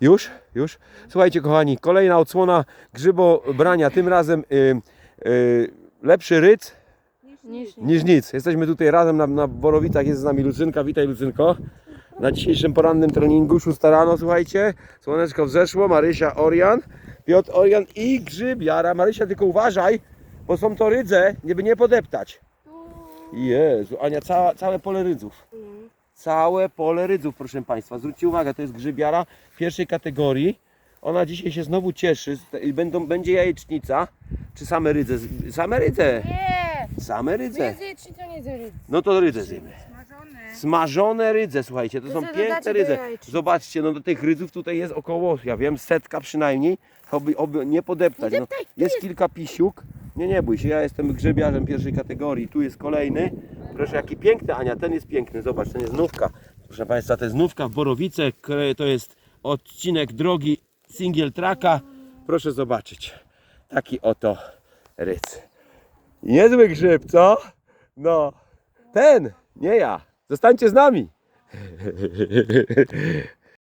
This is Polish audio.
Już? Już? Słuchajcie kochani, kolejna odsłona grzybobrania, tym razem y, y, lepszy ryc Niż niż nic. Jesteśmy tutaj razem na, na Borowicach, jest z nami Lucynka, witaj Lucynko. Na dzisiejszym porannym treningu, 6 rano, słuchajcie, słoneczko wzeszło, Marysia Orian, Piotr Orian i grzybiara. Marysia, tylko uważaj, bo są to rydze, żeby nie podeptać. Jezu, Ania, cała, całe pole rydzów. Całe pole rydzów, proszę Państwa. Zwróćcie uwagę, to jest grzybiara pierwszej kategorii. Ona dzisiaj się znowu cieszy. i Będą, będzie jajecznica. Czy same rydze? Same rydze. Nie! Same rydze. Nie to nie zjedz. No to rydze zjemy. Smażone. Smażone rydze, słuchajcie, to To są piękne rydze. Zobaczcie, no do tych rydzów tutaj jest około, ja wiem, setka przynajmniej. Oby, oby nie podeptać. No, jest kilka pisiuk. Nie, nie bój się, ja jestem grzebiarzem pierwszej kategorii. Tu jest kolejny. Proszę, jaki piękny, Ania, ten jest piękny. Zobacz, ten jest znówka. Proszę Państwa, to jest znówka w Borowice. To jest odcinek drogi single tracka. Proszę zobaczyć. Taki oto rydz. Niezły grzyb, co? No, ten, nie ja. Zostańcie z nami.